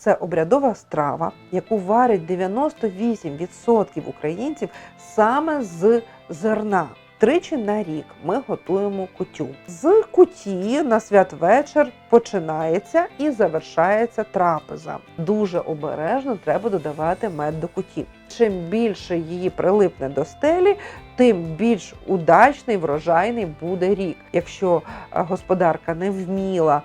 це обрядова страва, яку варять 98% українців саме з зерна. Тричі на рік ми готуємо кутю. З куті на святвечір починається і завершається трапеза. Дуже обережно треба додавати мед до куті. Чим більше її прилипне до стелі, тим більш удачний врожайний буде рік. Якщо е, господарка не вміла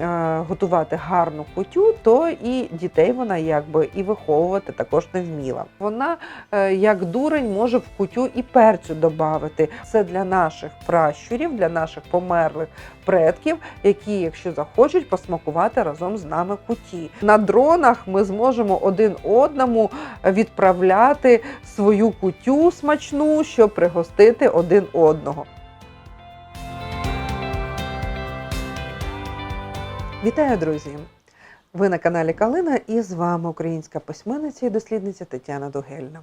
е, готувати гарну кутю, то і дітей вона якби і виховувати також не вміла. Вона е, як дурень може в кутю і перцю додати. Це для наших пращурів, для наших померлих предків, які, якщо захочуть, посмакувати разом з нами куті. На дронах ми зможемо один одному відправляти свою кутю смачну, щоб пригостити один одного. Вітаю, друзі! Ви на каналі Калина і з вами українська письменниця і дослідниця Тетяна Дугельна.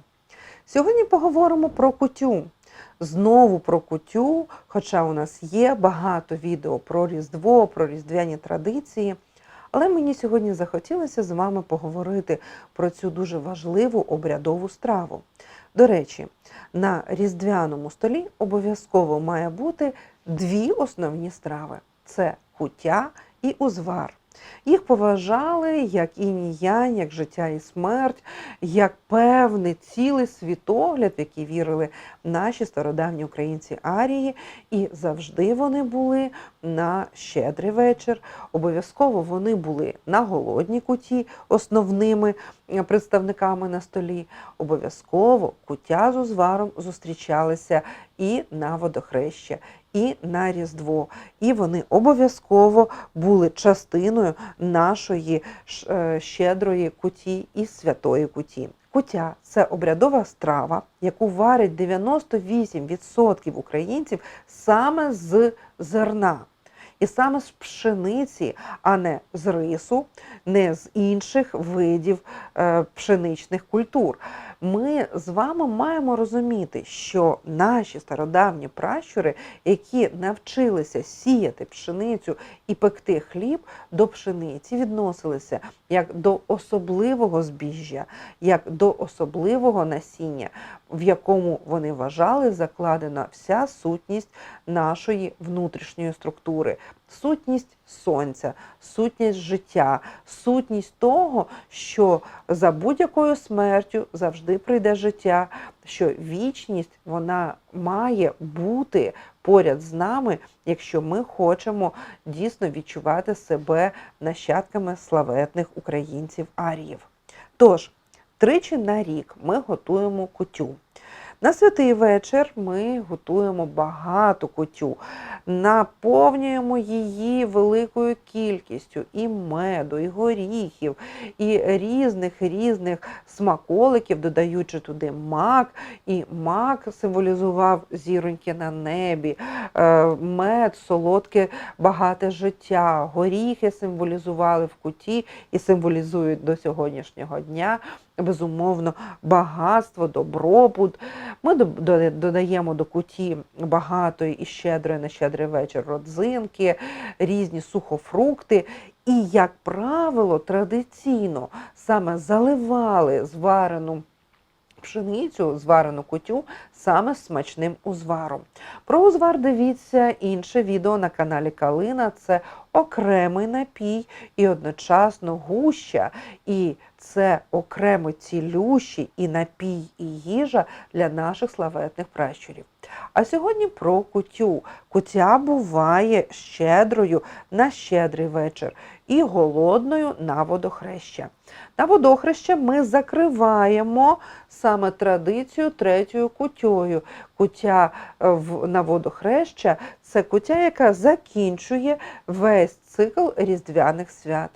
Сьогодні поговоримо про кутю. Знову про кутю, хоча у нас є багато відео про Різдво, про різдвяні традиції. Але мені сьогодні захотілося з вами поговорити про цю дуже важливу обрядову страву. До речі, на різдвяному столі обов'язково має бути дві основні страви: це куття і узвар. Їх поважали як і янь, як життя і смерть, як певний цілий світогляд, в який вірили наші стародавні українці Арії, і завжди вони були на щедрий вечір. Обов'язково вони були на голодній куті основними е, представниками на столі. Обов'язково куття з узваром зустрічалися і на водохреща, і на Різдво. І вони обов'язково були частиною нашої е, щедрої куті і святої куті. Кутя це обрядова страва, яку варять 98% українців саме з зерна. І саме з пшениці, а не з рису, не з інших видів е, пшеничних культур. Ми з вами маємо розуміти, що наші стародавні пращури, які навчилися сіяти пшеницю і пекти хліб, до пшениці відносилися як до особливого збіжжя, як до особливого насіння, в якому вони вважали закладена вся сутність нашої внутрішньої структури, сутність сонця, сутність життя, сутність того, що за будь-якою смертю завжди прийде життя, що вічність вона має бути поряд з нами, якщо ми хочемо дійсно відчувати себе нащадками славетних українців аріїв. Тож, тричі на рік ми готуємо кутю. На святий вечір ми готуємо багато кутю, наповнюємо її великою кількістю і меду, і горіхів, і різних різних смаколиків, додаючи туди мак. І мак символізував зіроньки на небі, е, мед, солодке, багате життя, горіхи символізували в куті і символізують до сьогоднішнього дня безумовно багатство, добробут. Ми до- до- додаємо до куті багатої і щедрої на щедрий вечір родзинки, різні сухофрукти. І, як правило, традиційно саме заливали зварену пшеницю, зварену кутю саме смачним узваром. Про узвар дивіться інше відео на каналі Калина. Це окремий напій і одночасно гуща. І це окремо цілющий і напій, і їжа для наших славетних пращурів. А сьогодні про кутю. Кутя буває щедрою на щедрий вечір і голодною на водохреща. На водохреща ми закриваємо саме традицію третьою кутьою. Кутя е, на водохреща це кутя, яка закінчує весь цикл різдвяних свят.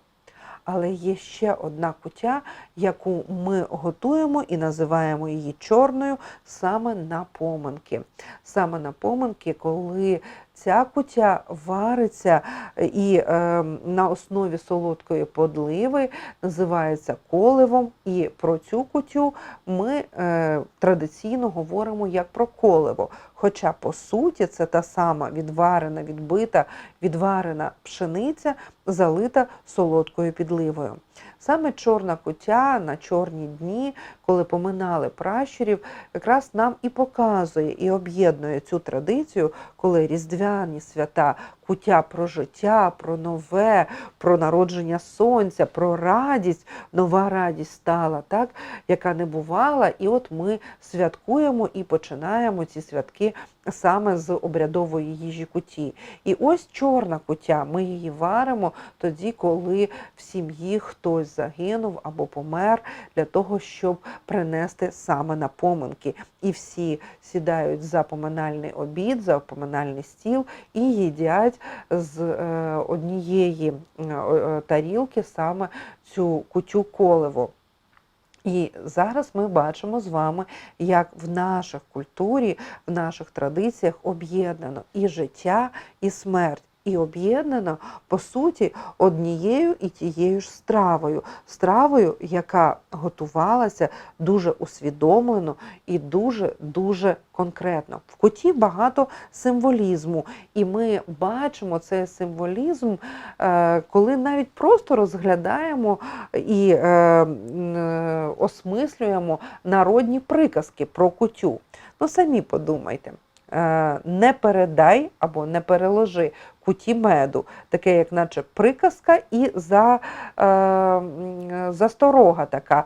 Але є ще одна кутя, яку ми готуємо і називаємо її чорною саме на поминки. Саме на поминки, коли ця кутя вариться і е, на основі солодкої подливи, називається коливом. І про цю кутю ми е, традиційно говоримо як про коливо. Хоча, по суті, це та сама відварена, відбита, відварена пшениця, залита солодкою підливою. Саме чорна кутя на чорні дні, коли поминали пращурів, якраз нам і показує і об'єднує цю традицію, коли різдвяні свята, куття про життя, про нове, про народження сонця, про радість, нова радість стала, так, яка не бувала. І от ми святкуємо і починаємо ці святки саме з обрядової їжі куті. І ось чорна кутя, ми її варимо тоді, коли в сім'ї хтось загинув або помер, для того, щоб принести саме на поминки. І всі сідають за поминальний обід, за поминальний стіл і їдять з е, однієї е, е, тарілки саме цю кутю коливо. І зараз ми бачимо з вами, як в наших культурі, в наших традиціях об'єднано і життя, і смерть. І об'єднано, по суті, однією і тією ж стравою, стравою, яка готувалася дуже усвідомлено і дуже-дуже конкретно. В куті багато символізму, і ми бачимо цей символізм, е, коли навіть просто розглядаємо і е, е, осмислюємо народні приказки про кутю. Ну, самі подумайте. Не передай або не переложи куті меду, таке, як наче приказка, і за, засторога така.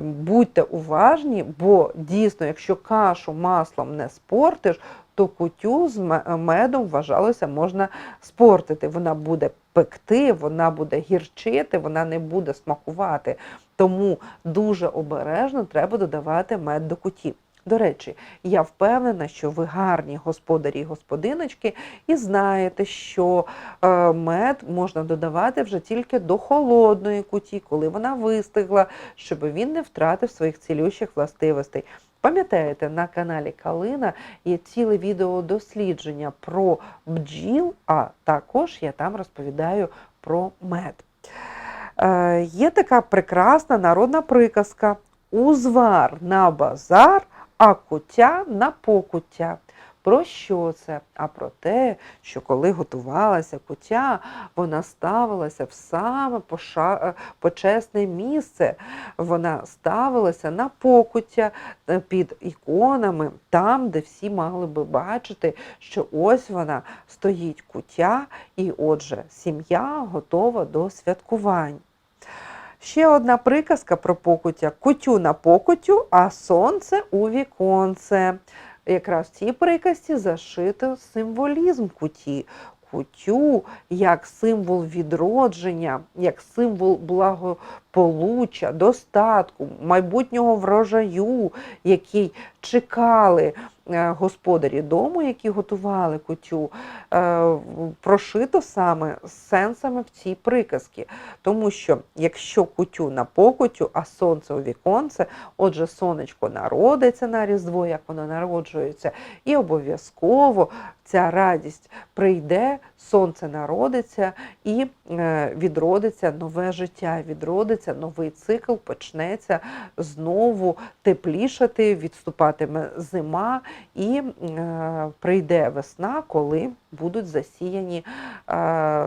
Будьте уважні, бо дійсно, якщо кашу маслом не спортиш, то кутю з медом вважалося можна спортити. Вона буде пекти, вона буде гірчити, вона не буде смакувати. Тому дуже обережно треба додавати мед до куті. До речі, я впевнена, що ви гарні господарі і господиночки, і знаєте, що е, мед можна додавати вже тільки до холодної куті, коли вона вистигла, щоб він не втратив своїх цілющих властивостей. Пам'ятаєте, на каналі Калина є ціле відео дослідження про бджіл, а також я там розповідаю про мед. Е, Є така прекрасна народна приказка: узвар на базар а куття на покуття. Про що це? А про те, що коли готувалася куття, вона ставилася в саме поша... почесне місце. Вона ставилася на покуття е, під іконами, там, де всі могли би бачити, що ось вона стоїть куття, і отже, сім'я готова до святкувань. Ще одна приказка про покуття кутю на покутю, а сонце у віконце. Якраз в цій приказці зашито символізм куті. Кутю як символ відродження, як символ благополуччя, достатку, майбутнього врожаю, який чекали Е, господарі дому, які готували кутю, е, прошито саме сенсами в цій приказці. Тому що якщо кутю на покутю, а сонце у віконце, отже, сонечко народиться на Різдво, як воно народжується, і обов'язково ця радість прийде, сонце народиться і е, відродиться нове життя, відродиться новий цикл, почнеться знову теплішати, відступатиме зима і е, прийде весна, коли будуть засіяні е,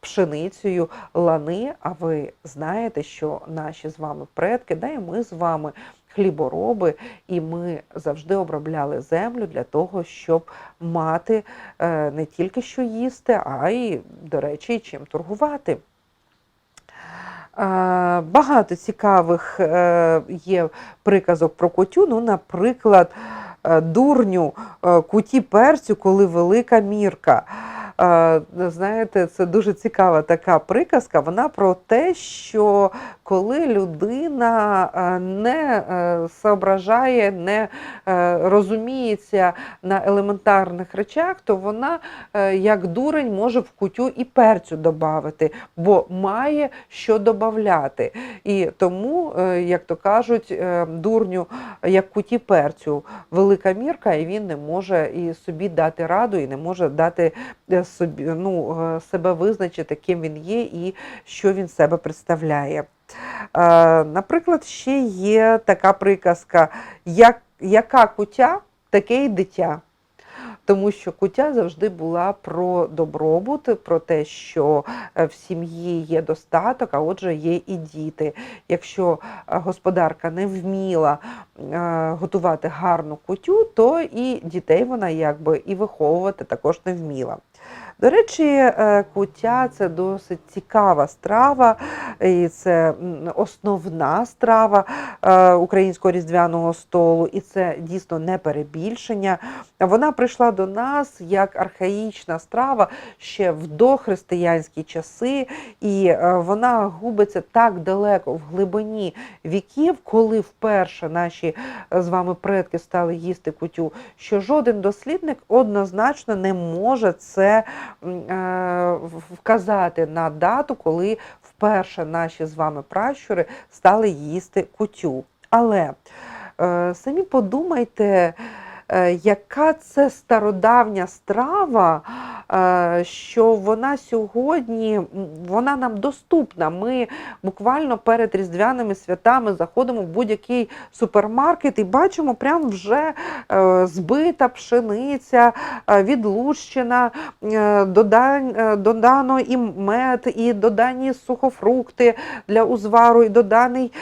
пшеницею лани. А ви знаєте, що наші з вами предки, да і ми з вами хлібороби, і ми завжди обробляли землю для того, щоб мати е, не тільки що їсти, а й, до речі, чим торгувати. Е, багато цікавих е, є приказок про котю. Ну, наприклад, дурню куті перцю, коли велика мірка. Знаєте, це дуже цікава така приказка. Вона про те, що коли людина е, не е, соображає, не е, розуміється на елементарних речах, то вона, як дурень, може в кутю і перцю додати, бо має що додати. І тому, як то кажуть, дурню, як куті перцю, велика мірка, і він не може і собі дати раду, і не може дати собі ну, себе визначити, ким він є і що він себе представляє. Наприклад, ще є така приказка, як, яка кутя, таке й дитя. Тому що куття завжди була про добробут, про те, що е, в сім'ї є достаток, а отже, є і діти. Якщо е, господарка не вміла е, готувати гарну кутю, то і дітей вона якби і виховувати також не вміла. До речі, е, куття це досить цікава страва, і це основна страва е, українського різдвяного столу, і це дійсно не перебільшення. Вона прийшла до нас як архаїчна страва ще в дохристиянські часи, і е, вона губиться так далеко в глибині віків, коли вперше наші з вами предки стали їсти кутю, що жоден дослідник однозначно не може це вказати на дату, коли вперше наші з вами пращури стали їсти кутю. Але е, самі подумайте, е, яка це стародавня страва, е, що вона сьогодні вона нам доступна. Ми буквально перед різдвяними святами заходимо в будь-який супермаркет і бачимо прям вже е, збита пшениця, е, відлущена, е, додан- додано і мед, і додані сухофрукти для узвару, і доданий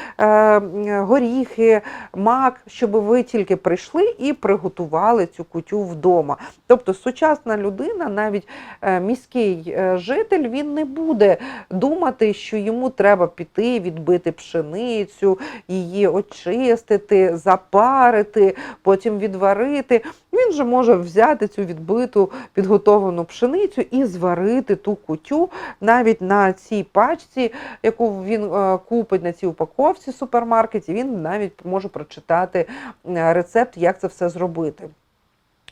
горіхи, мак, щоб ви тільки прийшли і приготували цю кутю вдома. Тобто сучасна людина, навіть е, міський е, житель, він не буде думати, що йому треба піти, відбити пшеницю, її очистити, запарити, потім відварити. Він же може взяти цю відбиту підготовлену пшеницю і зварити ту кутю навіть на цій пачці, яку він е, купить на цій упаковці в супермаркеті. Він навіть може прочитати рецепт, як це все зробити.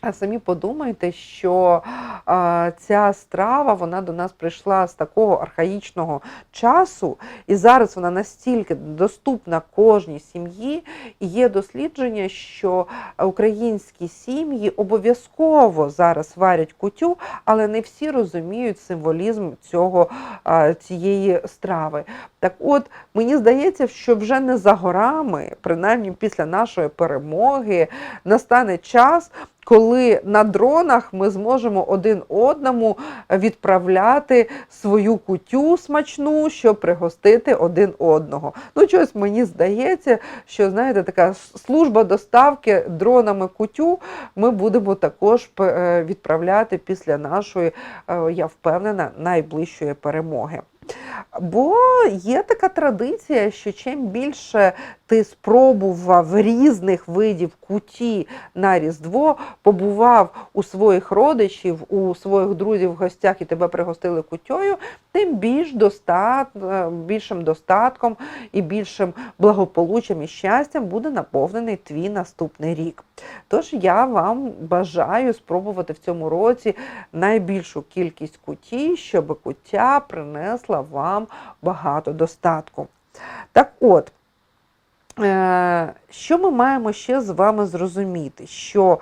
А самі подумайте, що а, ця страва вона до нас прийшла з такого архаїчного часу, і зараз вона настільки доступна кожній сім'ї. І є дослідження, що українські сім'ї обов'язково зараз варять кутю, але не всі розуміють символізм цього, а, цієї страви. Так от, мені здається, що вже не за горами, принаймні після нашої перемоги, настане час, коли на дронах ми зможемо один одному відправляти свою кутю смачну, щоб пригостити один одного. Ну, щось мені здається, що знаєте, така служба доставки дронами кутю ми будемо також е, відправляти після нашої, е, я впевнена, найближчої перемоги. Бо є така традиція, що чим більше ти спробував різних видів куті на Різдво, побував у своїх родичів, у своїх друзів в гостях і тебе пригостили кутьою, тим більш достат, е, більшим достатком і більшим благополуччям і щастям буде наповнений твій наступний рік. Тож я вам бажаю спробувати в цьому році найбільшу кількість куті, щоб куття принесла вам багато достатку. Так от, що ми маємо ще з вами зрозуміти? Що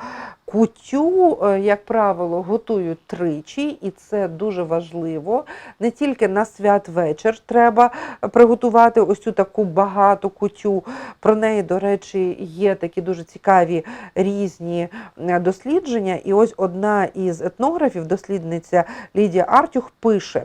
кутю, е, як правило, готують тричі, і це дуже важливо. Не тільки на святвечір треба приготувати ось цю таку багату кутю. Про неї, до речі, є такі дуже цікаві різні е, дослідження. І ось одна із етнографів, дослідниця Лідія Артюх, пише: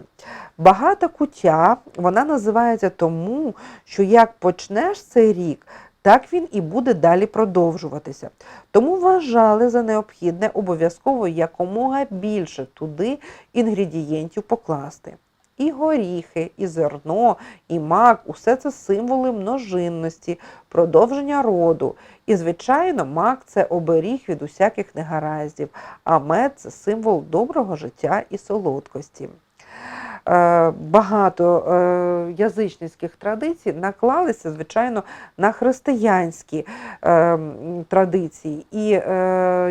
багата кутя вона називається тому, що як почнеш цей рік. Так він і буде далі продовжуватися. Тому вважали за необхідне обов'язково якомога більше туди інгредієнтів покласти. І горіхи, і зерно, і мак усе це символи множинності, продовження роду. І, звичайно, мак це оберіг від усяких негараздів, а мед це символ доброго життя і солодкості. Е, Багато е, язичницьких традицій наклалися, звичайно, на християнські е, традиції. І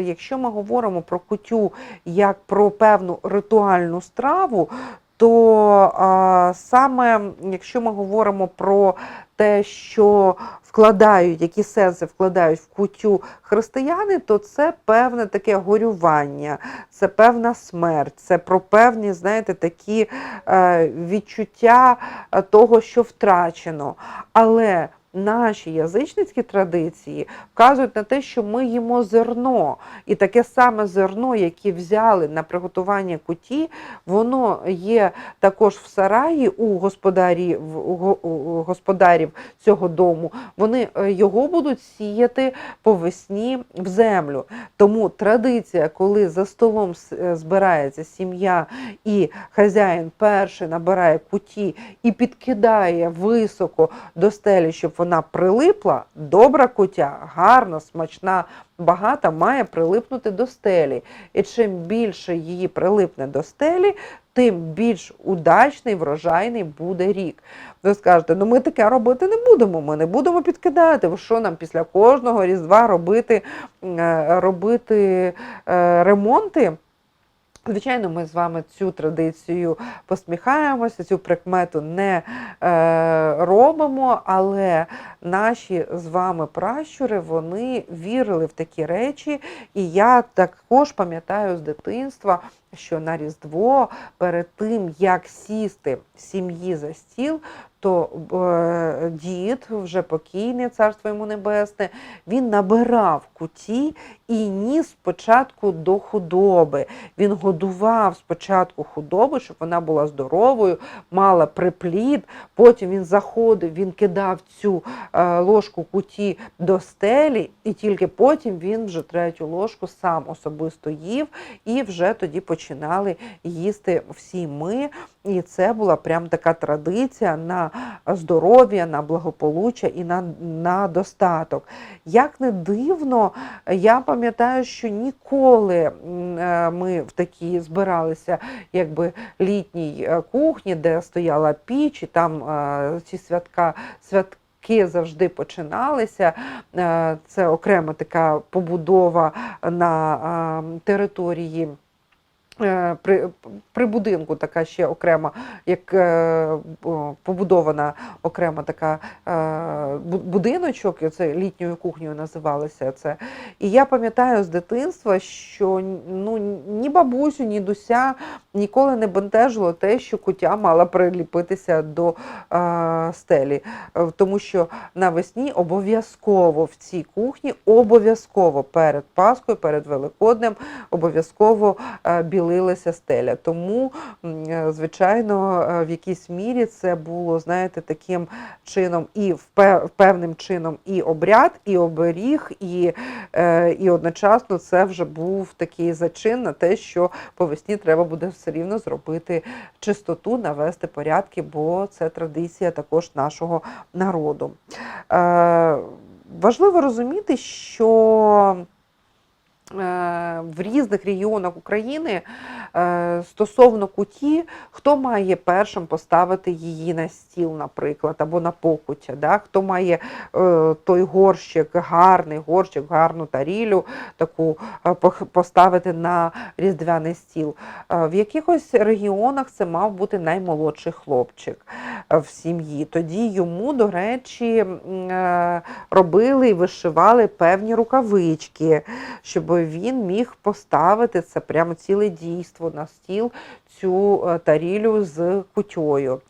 якщо ми говоримо про кутю як про певну ритуальну страву, то саме якщо ми говоримо про те, що вкладають, які сенси вкладають в кутю християни, то це певне таке горювання, це певна смерть, це про певні, знаєте, такі е, відчуття е, того, що втрачено. Але наші язичницькі традиції вказують на те, що ми їмо зерно, і таке саме зерно, яке взяли на приготування куті, воно є також в сараї у господарі, в- у господарів цього дому. Вони е, його будуть сіяти по весні в землю. Тому традиція, коли за столом е, збирається сім'я і хазяїн перший набирає куті і підкидає високо до стелі, щоб вона прилипла, добра кутя, гарна, смачна, багата, має прилипнути до стелі. І чим більше її прилипне до стелі, тим більш удачний, врожайний буде рік. Ви скажете, ну ми таке робити не будемо, ми не будемо підкидати. Що нам після кожного різдва робити, е, робити е, ремонти? Звичайно, ми з вами цю традицію посміхаємося, цю прикмету не е, робимо, але наші з вами пращури вони вірили в такі речі, і я також пам'ятаю з дитинства, що на Різдво перед тим, як сісти в сім'ї за стіл, то е, дід, вже покійний, царство йому небесне, він набирав куті і ніс спочатку до худоби. Він годував спочатку худобу, щоб вона була здоровою, мала приплід. Потім він заходив, він кидав цю е, ложку куті до стелі, і тільки потім він вже третю ложку сам особисто їв, і вже тоді починали їсти всі ми. І це була прям така традиція на здоров'я, на благополуччя і на, на достаток. Як не дивно, я пам'ятаю, що ніколи е, ми в такій збиралися, якби літній е, кухні, де стояла піч, і там е, ці святка святки. Які завжди починалися. Це окрема така побудова на території при, при будинку, така ще окрема, як е, побудована окрема така е, будиночок, це літньою кухнею називалося це. І я пам'ятаю з дитинства, що ну, ні бабусю, ні дуся ніколи не бентежило те, що кутя мала приліпитися до е, стелі. Е, Тому що навесні обов'язково в цій кухні, обов'язково перед Паскою, перед Великоднем, обов'язково е, білилася стеля. Тому, е, звичайно, е, в якійсь мірі це було, знаєте, таким чином і певним чином і обряд, і оберіг, і, е, і одночасно це вже був такий зачин на те, що по весні треба буде все рівно зробити чистоту, навести порядки, бо це традиція також нашого народу. Важливо розуміти, що в різних регіонах України е, стосовно куті, хто має першим поставити її на стіл, наприклад, або на покуття, да? хто має е, той горщик, гарний горщик, гарну тарілю, таку е, поставити на різдвяний стіл. Е, В якихось регіонах це мав бути наймолодший хлопчик е, в сім'ї. Тоді йому, до речі, е, робили і вишивали певні рукавички, щоб він міг поставити це прямо ціле дійство на стіл цю е, тарілю з кутьою.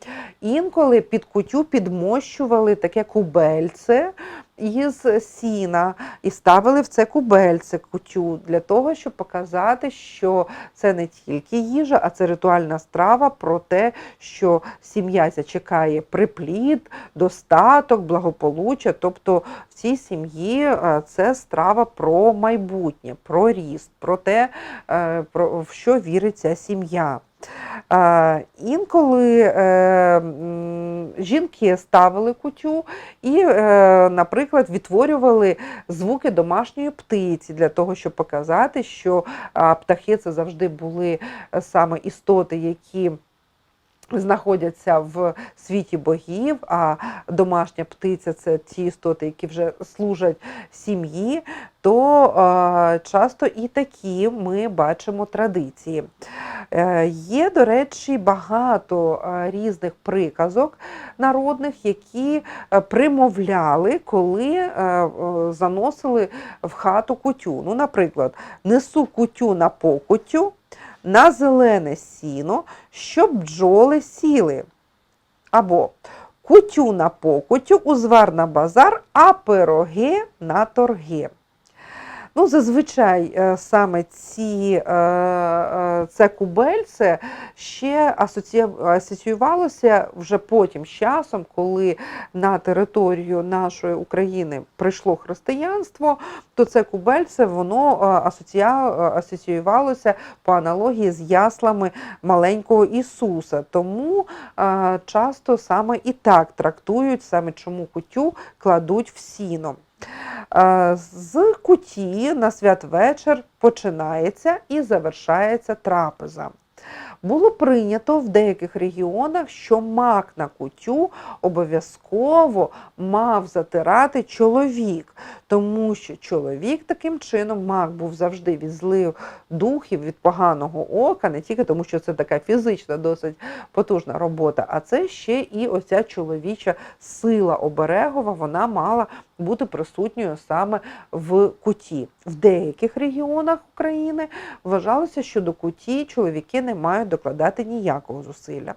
Інколи під кутю підмощували таке кубельце із сіна і ставили в це кубельце кутю для того, щоб показати, що це не тільки їжа, а це ритуальна страва про те, що сім'я ця чекає приплід, достаток, благополуччя. Тобто в цій сім'ї е, це страва про майбутнє, про ріст, про те, е, в що вірить ця сім'я. Інколи е, жінки ставили кутю і, е, наприклад, відтворювали звуки домашньої птиці для того, щоб показати, що птахи це завжди були е, саме істоти, які знаходяться в світі богів, а домашня птиця це ті істоти, які вже служать сім'ї, то е, часто і такі ми бачимо традиції. Е, Є, до речі, багато різних приказок народних, які е, примовляли, коли е, е, заносили в хату кутю. Ну, наприклад, несу кутю на покутю, на зелене сіно, щоб бджоли сіли. Або Кутю на покутю, узвар на базар, а пироги на торги. Ну, зазвичай е, саме ці, е, е, це кубельце ще асоці- асоціювалося вже потім з часом, коли на територію нашої України прийшло християнство, то це кубельце воно асоціювалося по аналогії з яслами маленького Ісуса. Тому часто саме і так трактують, саме чому кутю кладуть в сіно. З куті на святвечір починається і завершається трапеза. Було прийнято в деяких регіонах, що мак на кутю обов'язково мав затирати чоловік, тому що чоловік таким чином мак був завжди від злих духів, від поганого ока, не тільки тому, що це така фізична, досить потужна робота, а це ще і оця чоловіча сила оберегова, вона мала бути присутньою саме в куті. В деяких регіонах України вважалося, що до куті чоловіки не мають докладати ніякого зусилля.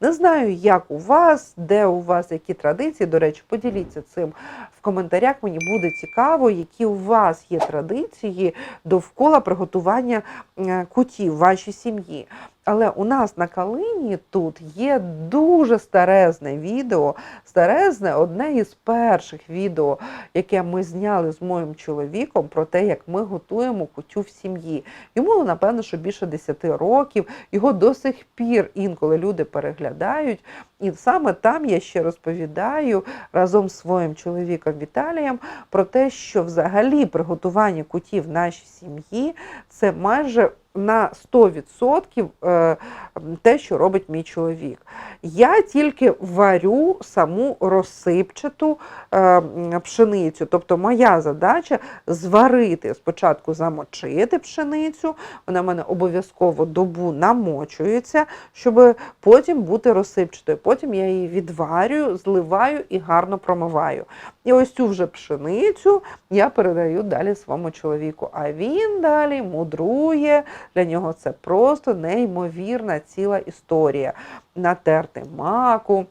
Не знаю, як у вас, де у вас які традиції. До речі, поділіться цим в коментарях. Мені буде цікаво, які у вас є традиції довкола приготування е, куті в вашій сім'ї. Але у нас на Калині тут є дуже старезне відео, старезне, одне із перших відео, яке ми зняли з моїм чоловіком про те, як ми готуємо кутю в сім'ї. Йому, напевно, що більше 10 років, його до сих пір інколи люди переглядають. І саме там я ще розповідаю разом з своїм чоловіком Віталієм про те, що взагалі приготування куті в нашій сім'ї це майже на 100% е, те, що робить мій чоловік. Я тільки варю саму розсипчату е, пшеницю. Тобто моя задача зварити, спочатку замочити пшеницю, вона в мене обов'язково добу намочується, щоб потім бути розсипчатою. Потім я її відварюю, зливаю і гарно промиваю. І ось цю вже пшеницю я передаю далі своєму чоловіку. А він далі мудрує. Для нього це просто неймовірна ціла історія. Натерти маку.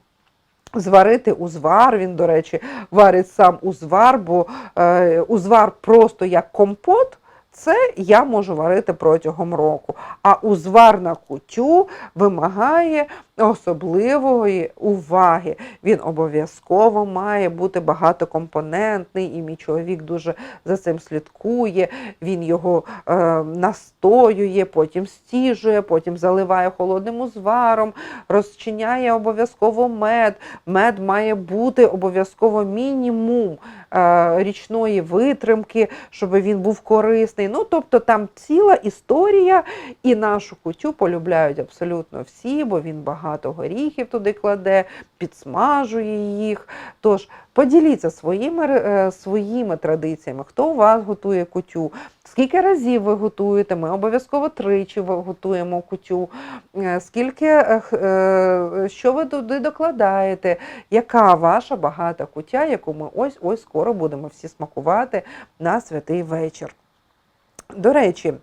Зварити узвар, він, до речі, варить сам узвар, бо е, узвар просто як компот, це я можу варити протягом року. А узвар на кутю вимагає особливої уваги. Він обов'язково має бути багатокомпонентний, і мій чоловік дуже за цим слідкує. Він його е, настоює, потім стіжує, потім заливає холодним узваром, розчиняє обов'язково мед. Мед має бути обов'язково мінімум річної витримки, щоб він був корисний. Ну, тобто там ціла історія, і нашу кутю полюбляють абсолютно всі, бо він багато горіхів туди кладе, підсмажує їх. Тож поділіться своїми, е, своїми традиціями, хто у вас готує кутю, скільки разів ви готуєте, ми обов'язково тричі готуємо кутю, Е, скільки, е, е, що ви туди докладаєте, яка ваша багата кутя, яку ми ось ось скоро будемо всі смакувати на святий вечір. До речі,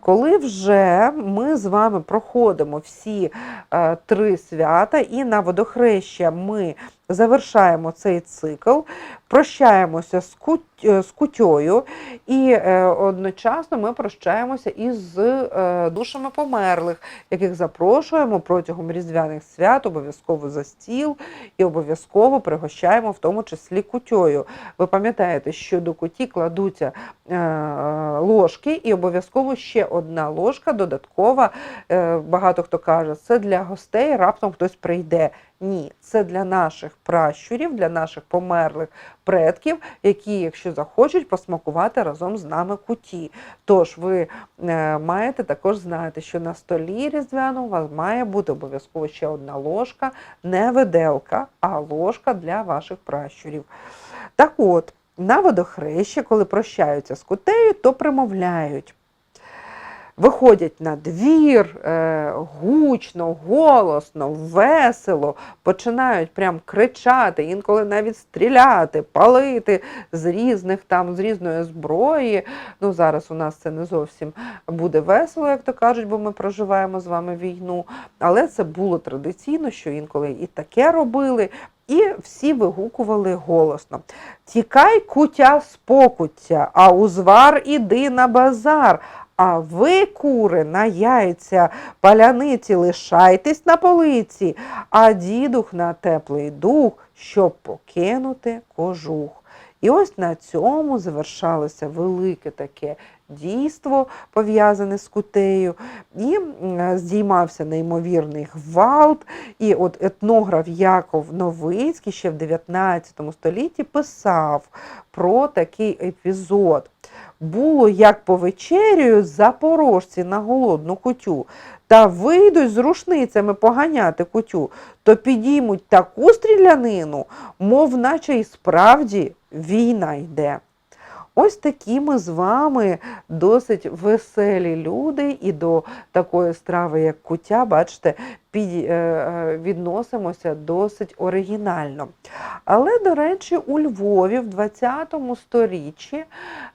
коли вже ми з вами проходимо всі три свята, і на водохреща ми завершаємо цей цикл, прощаємося з, кут, е, з кутьою, і е, одночасно ми прощаємося із е, душами померлих, яких запрошуємо протягом різдвяних свят, обов'язково за стіл і обов'язково пригощаємо, в тому числі кутьою. Ви пам'ятаєте, що до куті кладуться е, ложки, і обов'язково ще одна ложка додаткова. Е, багато хто каже, це для гостей, раптом хтось прийде. Ні, це для наших пращурів, для наших померлих предків, які, якщо захочуть, посмакувати разом з нами куті. Тож ви е, маєте також знати, що на столі різдвяному у вас має бути обов'язково ще одна ложка, не виделка, а ложка для ваших пращурів. Так от, на водохрещі, коли прощаються з кутею, то примовляють. Виходять на двір е, гучно, голосно, весело, починають прям кричати, інколи навіть стріляти, палити з різних там, з різної зброї. Ну, зараз у нас це не зовсім буде весело, як то кажуть, бо ми проживаємо з вами війну. Але це було традиційно, що інколи і таке робили. І всі вигукували голосно: Тікай, кутя з покуття, а узвар іди на базар. А ви, кури, на яйця, паляниці, лишайтесь на полиці, а дідух на теплий дух, щоб покинути кожух. І ось на цьому завершалося велике таке дійство, пов'язане з кутею, і здіймався неймовірний гвалт. І от етнограф Яков Новицький ще в 19 столітті писав про такий епізод. Було як повечерюють запорожці на голодну кутю, та вийдуть з рушницями поганяти кутю, то підіймуть таку стрілянину, мов наче і справді війна йде. Ось такі ми з вами досить веселі люди, і до такої страви, як куття, бачите, відносимося досить оригінально. Але, до речі, у Львові в 20 сторіччі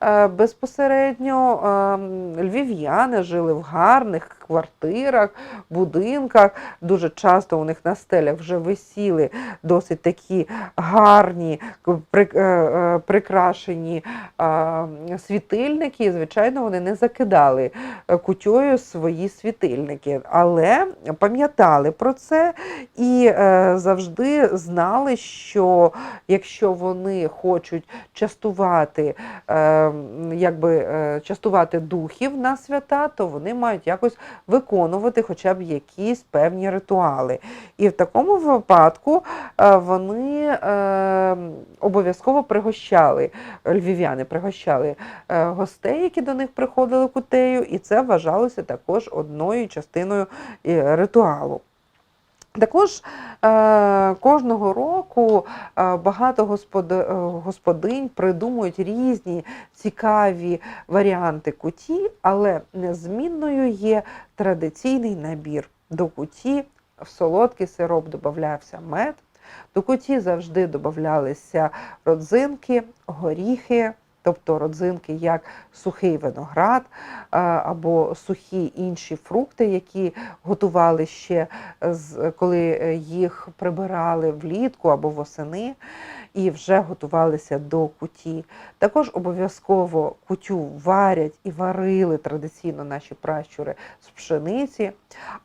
е, безпосередньо е, львів'яни жили в гарних квартирах, будинках. Дуже часто у них на стелях вже висіли досить такі гарні, е, е, прикрашені е, світильники. І, звичайно, вони не закидали е, кутьою свої світильники, але пам'ятали про це і е, завжди знали, що якщо вони хочуть частувати, е, якби, е, частувати духів на свята, то вони мають якось виконувати хоча б якісь певні ритуали. І в такому випадку вони обов'язково пригощали, львів'яни пригощали гостей, які до них приходили кутею, і це вважалося також одною частиною ритуалу. Також е, кожного року е, багато господ, е, господинь придумують різні цікаві варіанти куті, але незмінною є традиційний набір. До куті в солодкий сироп додавався мед, до куті завжди додавалися родзинки, горіхи. Тобто родзинки як сухий виноград або сухі інші фрукти, які готували ще коли е, їх прибирали влітку або восени і вже готувалися до куті. Також обов'язково кутю варять і варили традиційно наші пращури з пшениці,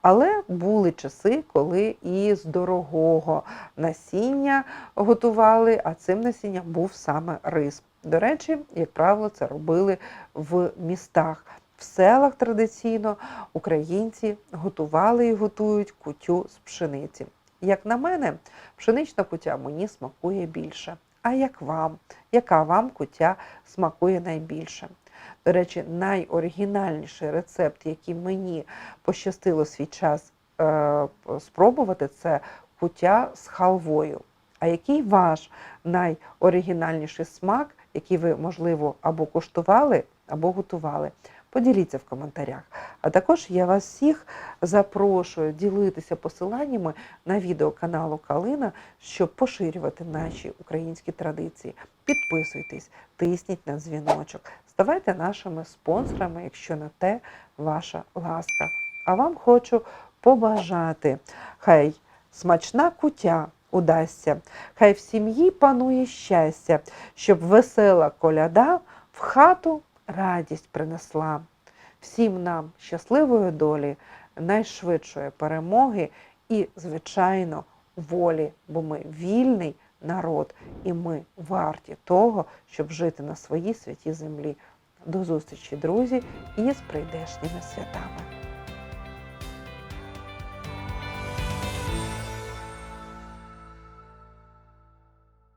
але були часи, коли і з дорогого насіння готували, а цим насінням був саме рис. До речі, як правило, це робили в містах. В селах традиційно українці готували і готують кутю з пшениці. Як на мене, пшенична кутя мені смакує більше. А як вам? Яка вам кутя смакує найбільше? До речі, найоригінальніший рецепт, який мені пощастило свій час е, спробувати, це кутя з халвою. А який ваш найоригінальніший смак, який ви, можливо, або куштували, або готували? Поділіться в коментарях. А також я вас всіх запрошую ділитися посиланнями на відео каналу Калина, щоб поширювати наші українські традиції. Підписуйтесь, тисніть на дзвіночок, ставайте нашими спонсорами, якщо на те ваша ласка. А вам хочу побажати, хай смачна кутя удасться, хай в сім'ї панує щастя, щоб весела коляда в хату радість принесла. Всім нам щасливої долі, найшвидшої перемоги і, звичайно, волі, бо ми вільний народ, і ми варті того, щоб жити на своїй святій землі. До зустрічі, друзі, і з прийдешніми святами.